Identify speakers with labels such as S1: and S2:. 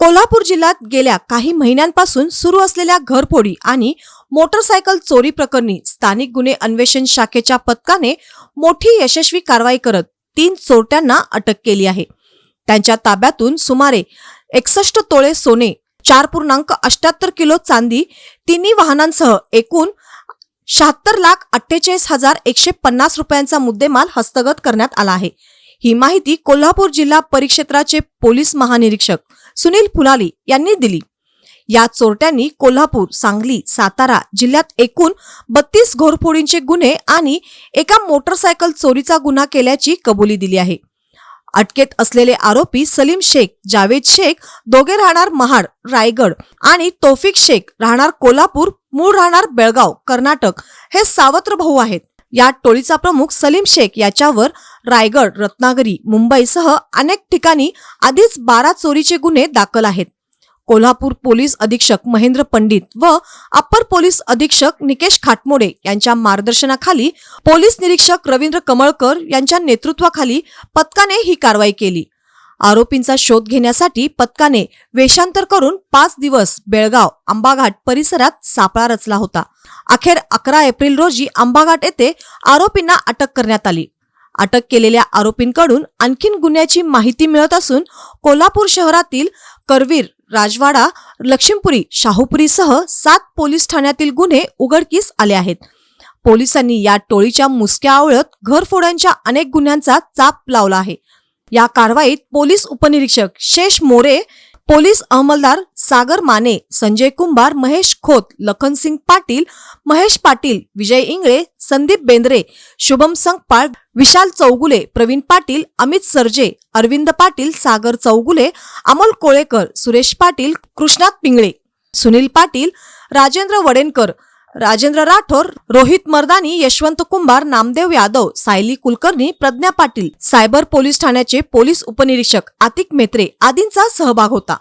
S1: कोल्हापूर जिल्ह्यात गेल्या काही महिन्यांपासून सुरू असलेल्या घरफोडी आणि मोटरसायकल चोरी प्रकरणी स्थानिक गुन्हे अन्वेषण शाखेच्या पथकाने मोठी यशस्वी कारवाई करत तीन चोरट्यांना अटक केली आहे. त्यांच्या ताब्यातून सुमारे एकसष्ट तोळे सोने चार पूर्णांक अष्ट्याहत्तर किलो चांदी तिन्ही वाहनांसह एकूण शहात्तर लाख अठ्ठेचाळीस हजार एकशे पन्नास रुपयांचा मुद्देमाल हस्तगत करण्यात आला आहे. ही माहिती कोल्हापूर जिल्हा परिक्षेत्राचे पोलीस महानिरीक्षक सुनील फुलाली यांनी दिली. या चोरट्यांनी कोल्हापूर सांगली सातारा जिल्ह्यात एकूण बत्तीस घोरफोडींचे गुन्हे आणि एका मोटरसायकल चोरीचा गुन्हा केल्याची कबुली दिली आहे. अटकेत असलेले आरोपी सलीम शेख जावेद शेख दोघे राहणार महाड रायगड आणि तोफिक शेख राहणार कोल्हापूर मूळ राहणार बेळगाव कर्नाटक हे सावत्र भाऊ आहेत. या टोळीचा प्रमुख सलीम शेख याच्यावर रायगड रत्नागिरी मुंबईसह अनेक ठिकाणी आधीच बारा चोरीचे गुन्हे दाखल आहेत. कोल्हापूर पोलीस अधीक्षक महेंद्र पंडित व अप्पर पोलीस अधीक्षक निकेश खाटमोडे यांच्या मार्गदर्शनाखाली पोलीस निरीक्षक रवींद्र कमळकर यांच्या नेतृत्वाखाली पथकाने ही कारवाई केली. आरोपींचा शोध घेण्यासाठी पथकाने वेषांतर करून पाच दिवस बेळगाव आंबाघाट परिसरात सापळा रचला होता. अखेर अकरा एप्रिल रोजी आंबाघाट येथे आरोपींना अटक करण्यात आली. अटक केलेल्या आरोपींकडून आणखीन गुन्ह्याची माहिती मिळत असून कोल्हापूर शहरातील करवीर राजवाडा लक्ष्मीपुरी शाहूपुरीसह सात पोलीस ठाण्यातील गुन्हे उघडकीस आले आहेत. पोलिसांनी या टोळीच्या मुसक्या आवळत घरफोड्यांच्या अनेक गुन्ह्यांचा चाप लावला आहे. या कारवाईत पोलीस उपनिरीक्षक शेष मोरे पोलीस अहमलदार सागर माने संजय कुंभार महेश खोत लखनसिंग पाटील महेश पाटील विजय इंगळे संदीप बेंद्रे शुभम संगपाळ विशाल चौगुले प्रवीण पाटील अमित सरजे अरविंद पाटील सागर चौगुले अमोल कोळेकर सुरेश पाटील कृष्णात पिंगळे सुनील पाटील राजेंद्र वडेनकर राजेंद्र राठोर रोहित मर्दानी यशवंत कुंभार नामदेव यादव सायली कुलकर्णी प्रज्ञा पाटील सायबर पोलीस ठाण्याचे पोलीस उपनिरीक्षक आतिक मेत्रे आदींचा सहभाग होता.